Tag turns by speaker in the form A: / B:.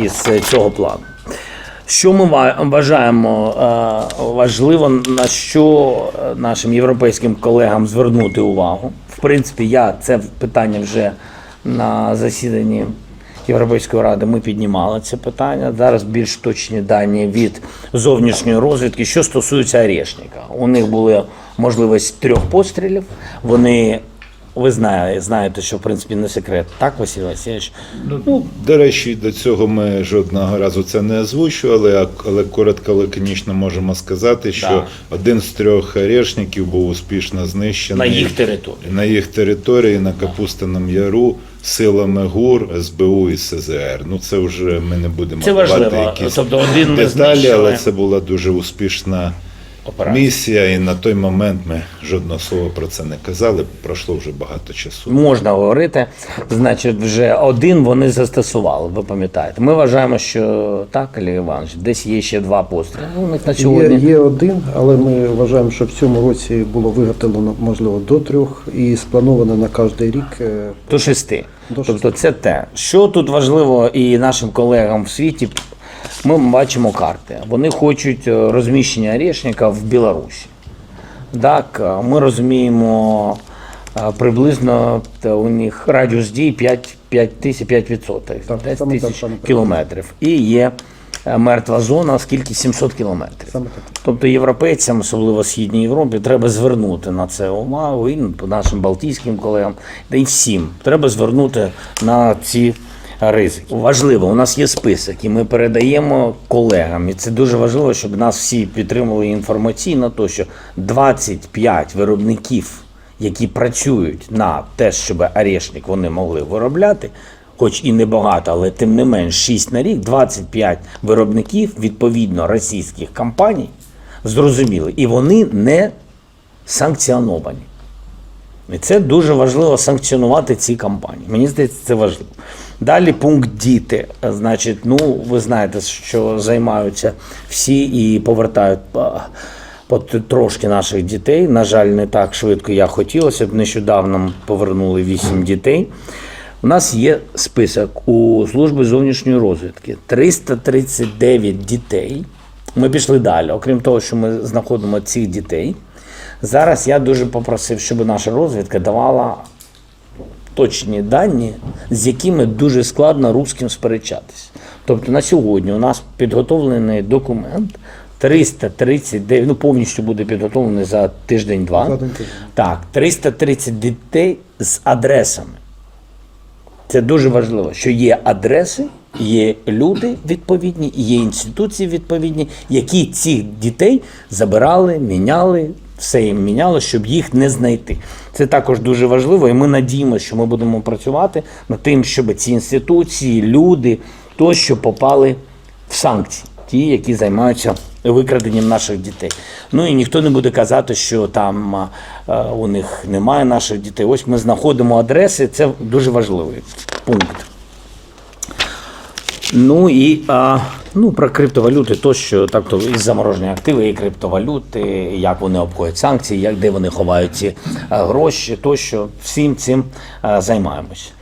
A: із цього плану. Що ми вважаємо е, важливо, на що е, нашим європейським колегам звернути увагу? В принципі, я це питання вже на засіданні Європейської ради ми піднімали це питання. Зараз більш точні дані від зовнішньої розвідки. Що стосується Орешника, у них була можливість трьох пострілів. Вони ви знаєте, знаєте, що в принципі не секрет. Так, Василь Васильович?
B: Ну, до речі, до цього ми жодного разу це не озвучували, а- але коротко лаконічно можемо сказати, що
A: Так.
B: один з трьох орешників був успішно знищений
A: На їх території.
B: на їх території на Капустиному Яру силами ГУР, СБУ і СЗР. Ну це вже ми не будемо
A: Це
B: давати
A: важливо.
B: якісь
A: Тобто один ми
B: деталі,
A: знищили.
B: але це була дуже успішна
A: Операція.
B: місія, і на той момент ми жодного слова про це не казали. Пройшло вже багато часу.
A: Можна говорити, значить, вже один вони застосували, ви пам'ятаєте. Ми вважаємо, що так, Олег Іванович, десь є ще два постріли. Ну, У них на
C: Є,
A: сьогодні
C: є один, але ми вважаємо, що в цьому році було виготовлено можливо до трьох і сплановано на кожний рік. е,
A: до шести.
C: До
A: тобто це те. Що тут важливо і нашим колегам в світі, ми бачимо карти. Вони хочуть е, розміщення орешника в Білорусі. Так, е, ми розуміємо е, приблизно у них радіус дії 5, 5 тисяч 5 відсотків,
C: Так,
A: 10
C: саме так,
A: тисяч кілометрів. І є мертва зона, скільки 700 кілометрів. Тобто європейцям, особливо в Східній Європі, треба звернути на це увагу і нашим балтійським колегам, та й всім треба звернути на ці ризики. Важливо, у нас є список, і ми передаємо колегам. І це дуже важливо, щоб нас всі підтримували інформаційно, то що 25 виробників, які працюють на те, щоб орешник вони могли виробляти. Хоч і небагато, але тим не менш 6 на рік, 25 виробників відповідно російських компаній зрозуміли, і вони не санкціоновані. І це дуже важливо санкціонувати ці компанії. Мені здається, це важливо. Далі пункт діти. Значить, ну ви знаєте, що займаються всі і повертають трошки наших дітей. На жаль, не так швидко як хотілося б. Нещодавно повернули 8 дітей. У нас є список у служби зовнішньої розвідки 339 дітей. Ми пішли далі. Окрім того, що ми знаходимо цих дітей. Зараз я дуже попросив, щоб наша розвідка давала точні дані, з якими дуже складно русським сперечатись. Тобто на сьогодні у нас підготовлений документ 339, ну повністю буде підготовлений за тиждень-два. Так, 330 дітей з адресами. Це дуже важливо, що є адреси, є люди відповідні, є інституції відповідні, які цих дітей забирали, міняли, все їм міняло, щоб їх не знайти. Це також дуже важливо, і ми надіємося, що ми будемо працювати над тим, щоб ці інституції, люди тощо попали в санкції, ті, які займаються викраденням наших дітей. Ну і ніхто не буде казати, що там у них немає наших дітей. Ось ми знаходимо адреси, це дуже важливий пункт. Ну і а, ну, про криптовалюти, тощо, так то і заморожені активи, і криптовалюти, як вони обходять санкції, як де вони ховають ці гроші, тощо всім цим а, займаємось.